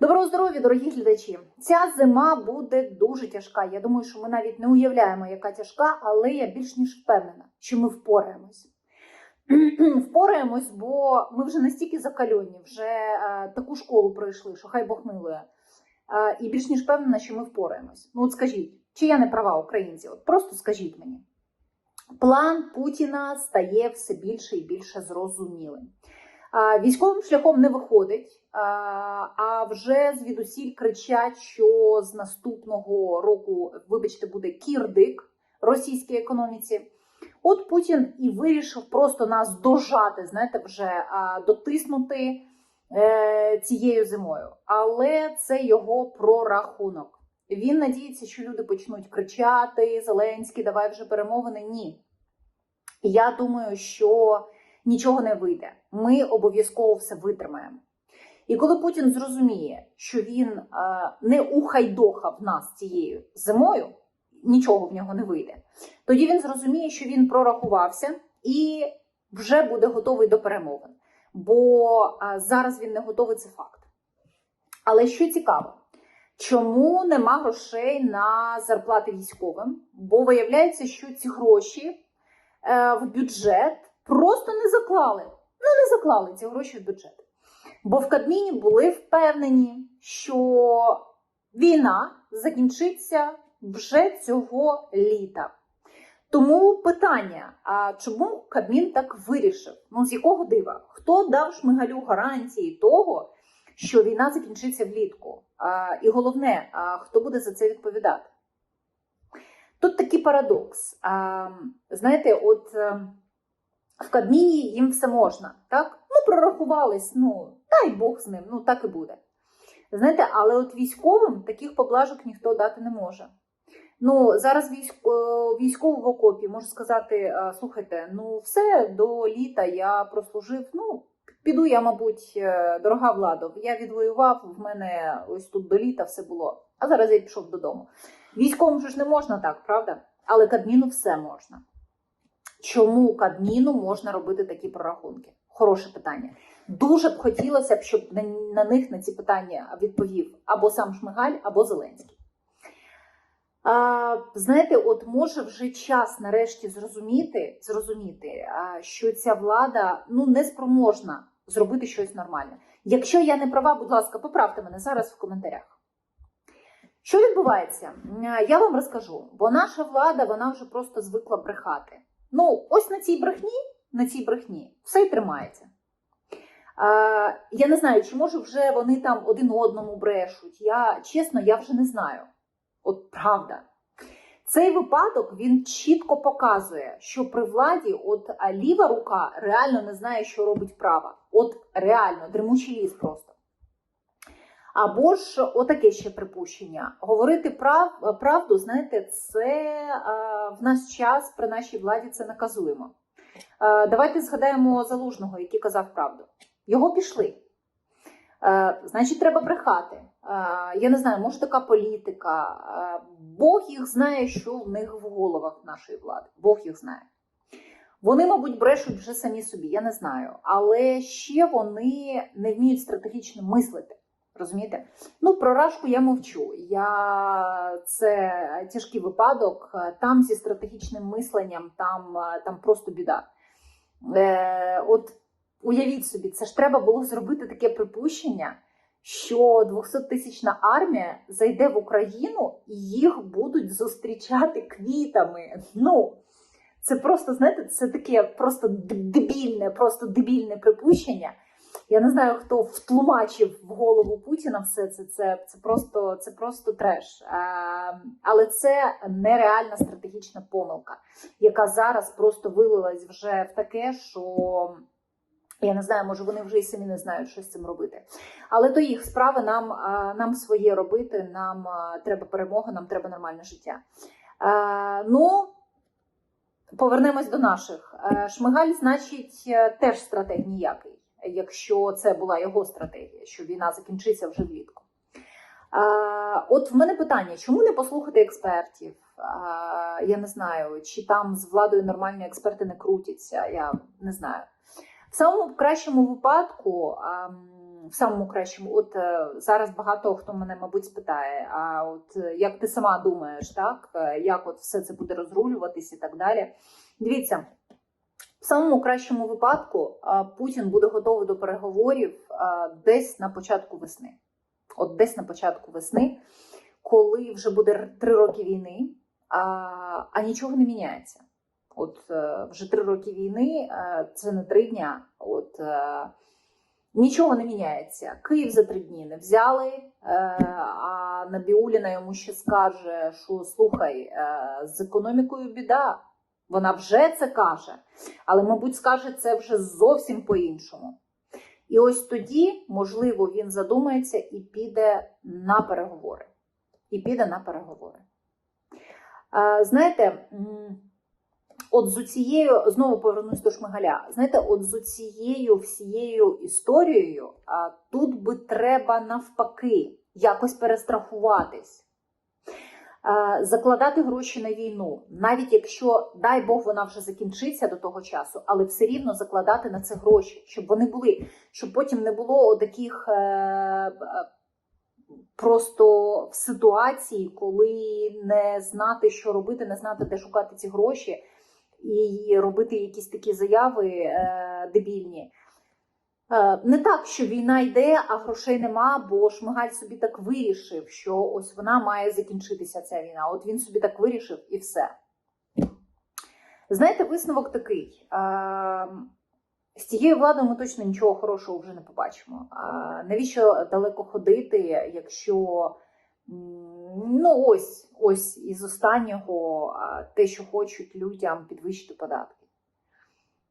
Доброго здоров'я, дорогі глядачі! Ця зима буде дуже тяжка. Я думаю, що ми навіть не уявляємо, яка тяжка, але я більш ніж впевнена, що ми впораємось. впораємось, бо ми вже настільки закальоні, вже е, таку школу пройшли, що хай Бог милує. Е, і більш ніж впевнена, що ми впораємось. Ну от скажіть, чи я не права українці? От просто скажіть мені. План Путіна стає все більше і більше зрозумілим. Військовим шляхом не виходить, а, а вже звідусіль кричать, що з наступного року, вибачте, буде кірдик російській економіці. От Путін і вирішив просто нас дожати, знаєте, вже дотиснути е, цією зимою. Але це його прорахунок. Він надіється, що люди почнуть кричати: Зеленський, давай вже перемовини. Ні. Я думаю, що нічого не вийде. Ми обов'язково все витримаємо. І коли Путін зрозуміє, що він е, не ухайдохав нас цією зимою, нічого в нього не вийде, тоді він зрозуміє, що він прорахувався і вже буде готовий до перемовин. Бо е, зараз він не готовий, це факт. Але що цікаво, чому нема грошей на зарплати військовим? Бо виявляється, що ці гроші е, в бюджет просто не заклали. Ну, не заклали ці гроші в бюджет. Бо в Кабміні були впевнені, що війна закінчиться вже цього літа. Тому питання: а чому Кабмін так вирішив? Ну, з якого дива? Хто дав Шмигалю гарантії того, що війна закінчиться влітку? А, і головне, а хто буде за це відповідати? Тут такий парадокс. А, знаєте, от е, в Кабміні їм все можна, так? Ну, прорахувались, ну, дай Бог з ним, ну так і буде. Знаєте, але от військовим таких поблажок ніхто дати не може. Ну, зараз військо, військовий в окопі може сказати: слухайте, ну все до літа я прослужив. Ну, піду я, мабуть, е, дорога влада, я відвоював, в мене ось тут до літа все було. А зараз я пішов додому. Військовим ж не можна так, правда? Але Кабміну все можна. Чому Кабміну можна робити такі прорахунки? Хороше питання. Дуже б хотілося б, щоб на, них на ці питання відповів або сам Шмигаль, або Зеленський. А, знаєте, от може вже час нарешті зрозуміти, зрозуміти, що ця влада ну не спроможна зробити щось нормальне. Якщо я не права, будь ласка, поправте мене зараз в коментарях. Що відбувається? Я вам розкажу, бо наша влада вона вже просто звикла брехати. Ну, ось на цій брехні, на цій брехні все й тримається. А, я не знаю, чи може вже вони там один одному брешуть. Я чесно, я вже не знаю. От правда. Цей випадок він чітко показує, що при владі от ліва рука реально не знає, що робить права. От реально, дремучий ліс просто. Або ж отаке ще припущення. Говорити прав, правду, знаєте, це а, в наш час при нашій владі це наказуємо. А, давайте згадаємо залужного, який казав правду. Його пішли. Е, значить, треба брехати. Е, я не знаю, може така політика. Е, Бог їх знає, що в них в головах нашої влади. Бог їх знає. Вони, мабуть, брешуть вже самі собі, я не знаю. Але ще вони не вміють стратегічно мислити. Розумієте? Ну, про Рашку я мовчу. Я... Це тяжкий випадок. Там зі стратегічним мисленням, там, там просто біда. Е, От Уявіть собі, це ж треба було зробити таке припущення, що 200-тисячна армія зайде в Україну і їх будуть зустрічати квітами. Ну, це просто, знаєте, це таке просто дебільне, просто дебільне припущення. Я не знаю, хто втлумачив в голову Путіна все це. Це, це, просто, це просто треш. Але це нереальна стратегічна помилка, яка зараз просто вилилась вже в таке, що. Я не знаю, може вони вже і самі не знають, що з цим робити. Але то їх справи нам нам своє робити, нам треба перемога, нам треба нормальне життя. Ну, повернемось до наших. Шмигаль, значить, теж стратег ніякий, якщо це була його стратегія, що війна закінчиться вже влітку. От в мене питання: чому не послухати експертів? Я не знаю, чи там з владою нормальні експерти не крутяться, я не знаю. В самому кращому випадку в самому кращому. От е, зараз багато хто мене, мабуть, спитає: а от е, як ти сама думаєш, так? Е, Як от все це буде розрулюватись і так далі? Дивіться, в самому кращому випадку Путін буде готовий до переговорів десь на початку весни. От десь на початку весни, коли вже буде три роки війни, а, а нічого не міняється. От е, вже три роки війни, е, це не три дня. От е, нічого не міняється. Київ за три дні не взяли. А Набіуліна йому ще скаже, що слухай, з економікою біда. Вона вже це каже, але, мабуть, скаже це вже зовсім по-іншому. І ось тоді, можливо, він задумається і піде на переговори. І піде на переговори. Знаєте, от з цією, знову повернусь до Шмигаля. Знаєте, от з цією всією історією тут би треба навпаки якось перестрахуватись. Е, Закладати гроші на війну, навіть якщо, дай Бог, вона вже закінчиться до того часу, але все рівно закладати на це гроші, щоб вони були, щоб потім не було таких е, е, просто в ситуації, коли не знати, що робити, не знати, де шукати ці гроші, і робити якісь такі заяви дебільні. Е, Не так, що війна йде, а грошей нема, бо Шмигаль собі так вирішив, що ось вона має закінчитися ця війна. От він собі так вирішив і все. Знаєте, висновок такий. Е, З цією владою ми точно нічого хорошого вже не побачимо. Навіщо далеко ходити, якщо ну ось ось із останнього те, що хочуть людям підвищити податки.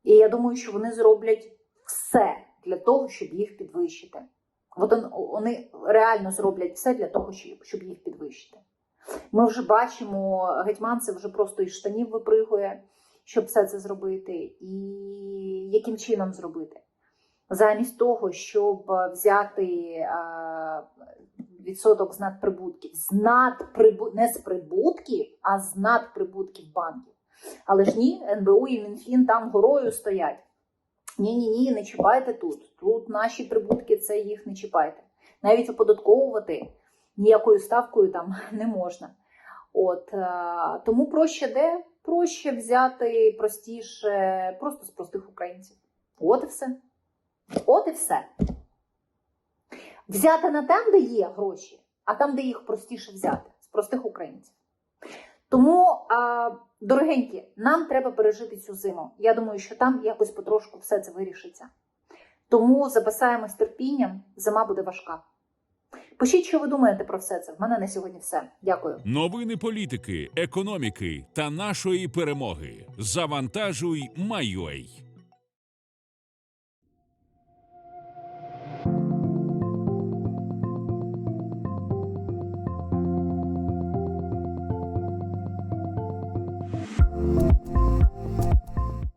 І я думаю, що вони зроблять все для того, щоб їх підвищити. От вони реально зроблять все для того, щоб, їх підвищити. Ми вже бачимо, гетьманцев вже просто із штанів випригує, щоб все це зробити. І яким чином зробити? Замість того, щоб взяти відсоток з надприбутків, з надприбу... не з прибутків, а з надприбутків банків. Але ж ні, НБУ і Мінфін там горою стоять. Ні, ні, ні, не чіпайте тут. Тут наші прибутки, це їх не чіпайте. Навіть оподатковувати ніякою ставкою там не можна. От е, тому проще де? Проще взяти простіше, просто з простих українців. От і все. От і все. Взяти не там, де є гроші, а там, де їх простіше взяти, з простих українців. Тому, дорогенькі, нам треба пережити цю зиму. Я думаю, що там якось потрошку все це вирішиться. Тому запасаємось терпінням, зима буде важка. Пишіть, що ви думаєте про все це. В мене на сьогодні все. Дякую. Новини політики, економіки та нашої перемоги. Завантажуй, Майой.